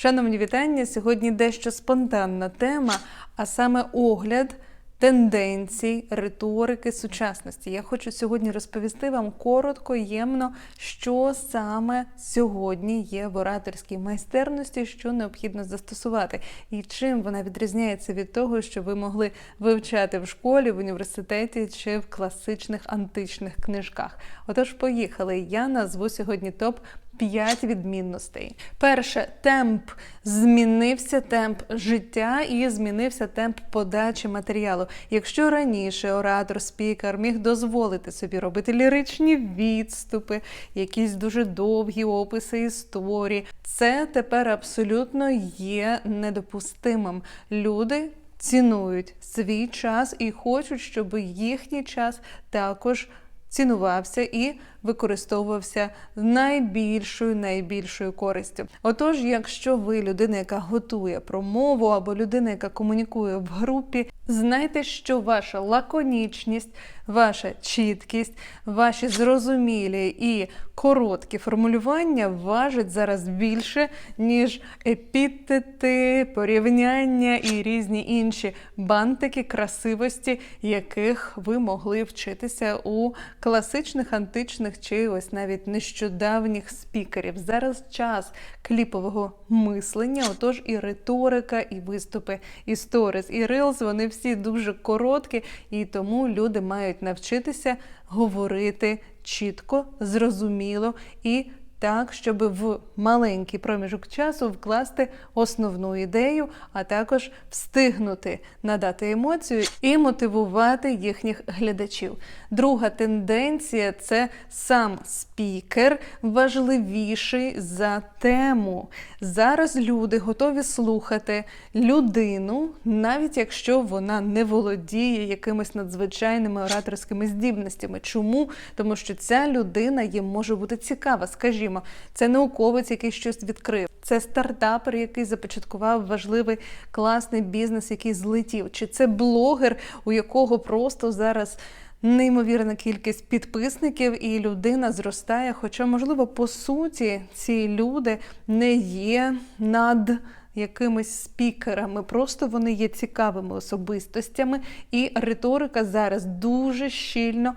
Шановні вітання. Сьогодні дещо спонтанна тема, а саме огляд тенденцій, риторики сучасності. Я хочу сьогодні розповісти вам коротко, ємно, що саме сьогодні є в ораторській майстерності, що необхідно застосувати, і чим вона відрізняється від того, що ви могли вивчати в школі, в університеті чи в класичних античних книжках. Отож, поїхали. Я назву сьогодні топ. П'ять відмінностей. Перше, темп змінився темп життя і змінився темп подачі матеріалу. Якщо раніше оратор, спікер міг дозволити собі робити ліричні відступи, якісь дуже довгі описи історії, це тепер абсолютно є недопустимим. Люди цінують свій час і хочуть, щоб їхній час також цінувався і використовувався з найбільшою найбільшою користю. Отож, якщо ви людина, яка готує промову або людина, яка комунікує в групі, знайте, що ваша лаконічність, ваша чіткість, ваші зрозумілі і короткі формулювання важать зараз більше, ніж епітети, порівняння і різні інші бантики красивості, яких ви могли вчитися у класичних античних чи ось навіть нещодавніх спікерів. Зараз час кліпового мислення, отож і риторика, і виступи, і сторіс, і рилз, вони всі дуже короткі, і тому люди мають навчитися говорити чітко, зрозуміло і так, щоб в маленький проміжок часу вкласти основну ідею, а також встигнути надати емоцію і мотивувати їхніх глядачів. Друга тенденція це сам спікер важливіший за тему. Зараз люди готові слухати людину, навіть якщо вона не володіє якимись надзвичайними ораторськими здібностями. Чому? Тому що ця людина їм може бути цікава. Скажімо, це науковець, який щось відкрив. Це стартапер, який започаткував важливий класний бізнес, який злетів. Чи це блогер, у якого просто зараз неймовірна кількість підписників, і людина зростає. Хоча, можливо, по суті, ці люди не є над. Якимись спікерами, просто вони є цікавими особистостями, і риторика зараз дуже щільно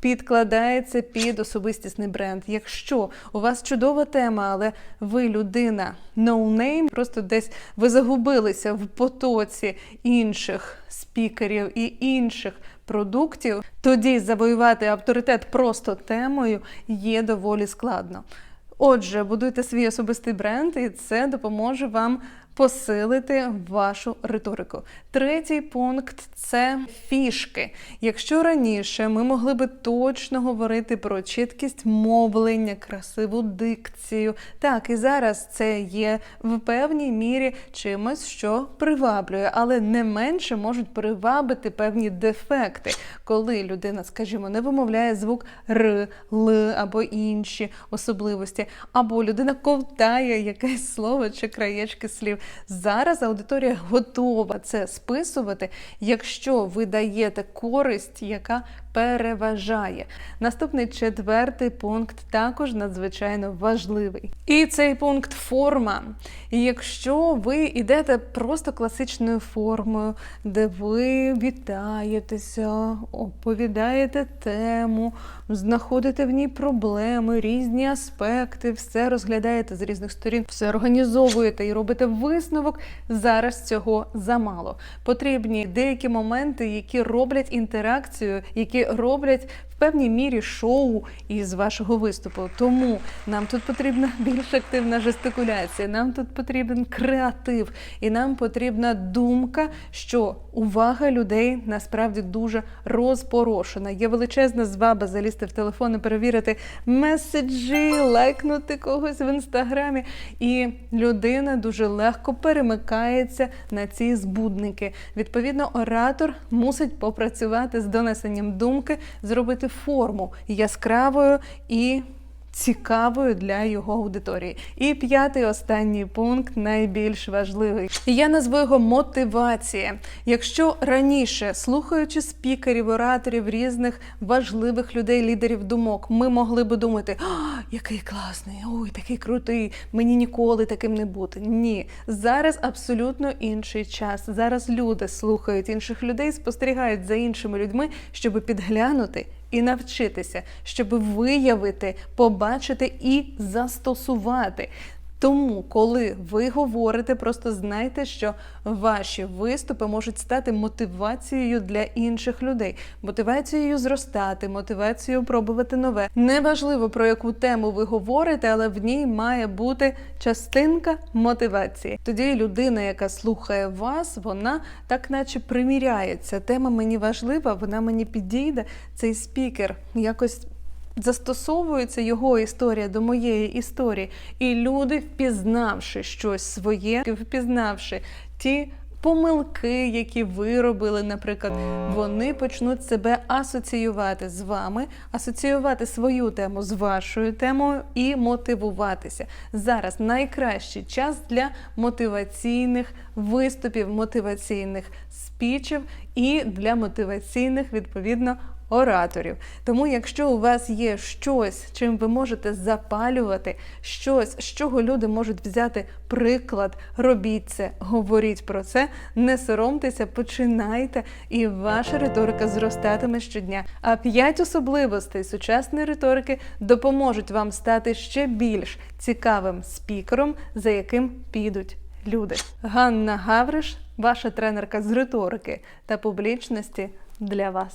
підкладається під особистісний бренд. Якщо у вас чудова тема, але ви людина no name, просто десь ви загубилися в потоці інших спікерів і інших продуктів, тоді завоювати авторитет просто темою є доволі складно. Отже, будуйте свій особистий бренд, і це допоможе вам посилити вашу риторику. Третій пункт це фішки. Якщо раніше ми могли би точно говорити про чіткість мовлення, красиву дикцію, так і зараз це є в певній мірі чимось, що приваблює, але не менше можуть привабити певні дефекти, коли людина, скажімо, не вимовляє звук р, л або інші особливості, або людина ковтає якесь слово чи краєчки слів. Зараз аудиторія готова це списувати, якщо ви даєте користь, яка переважає. Наступний четвертий пункт також надзвичайно важливий. І цей пункт форма. Якщо ви йдете просто класичною формою, де ви вітаєтеся, оповідаєте тему, знаходите в ній проблеми, різні аспекти, все розглядаєте з різних сторін, все організовуєте і робите висновок, зараз цього замало. Потрібні деякі моменти, які роблять інтеракцію, які роблять в певній мірі шоу із вашого виступу. Тому нам тут потрібна більш активна жестикуляція, нам тут потрібен креатив, і нам потрібна думка, що увага людей насправді дуже розпорошена. Є величезна зваба залізти в телефон і перевірити меседжі, лайкнути когось в інстаграмі. І людина дуже легко перемикається на ці збудники. Відповідно, оратор мусить попрацювати з донесенням думки, зробити форму яскравою і цікавою для його аудиторії. І п'ятий останній пункт найбільш важливий. Я назву його мотивація. Якщо раніше, слухаючи спікерів, ораторів, різних важливих людей, лідерів думок, ми могли би думати, який класний, ой, такий крутий, мені ніколи таким не бути. Ні, зараз абсолютно інший час. Зараз люди слухають інших людей, спостерігають за іншими людьми, щоб підглянути і навчитися, щоб виявити, побачити і застосувати. Тому, коли ви говорите, просто знайте, що ваші виступи можуть стати мотивацією для інших людей, мотивацією зростати, мотивацією пробувати нове. Неважливо про яку тему ви говорите, але в ній має бути частинка мотивації. Тоді людина, яка слухає вас, вона так наче приміряється. Тема мені важлива, вона мені підійде. Цей спікер якось застосовується його історія до моєї історії, і люди, впізнавши щось своє, впізнавши ті. Помилки, які ви робили, наприклад, вони почнуть себе асоціювати з вами, асоціювати свою тему з вашою темою і мотивуватися. Зараз найкращий час для мотиваційних виступів, мотиваційних спічів і для мотиваційних відповідно ораторів. Тому, якщо у вас є щось, чим ви можете запалювати, щось, з чого люди можуть взяти приклад, робіть це, говоріть про це, не соромтеся, починайте, і ваша риторика зростатиме щодня. А п'ять особливостей сучасної риторики допоможуть вам стати ще більш цікавим спікером, за яким підуть люди. Ганна Гавриш, ваша тренерка з риторики та публічності для вас.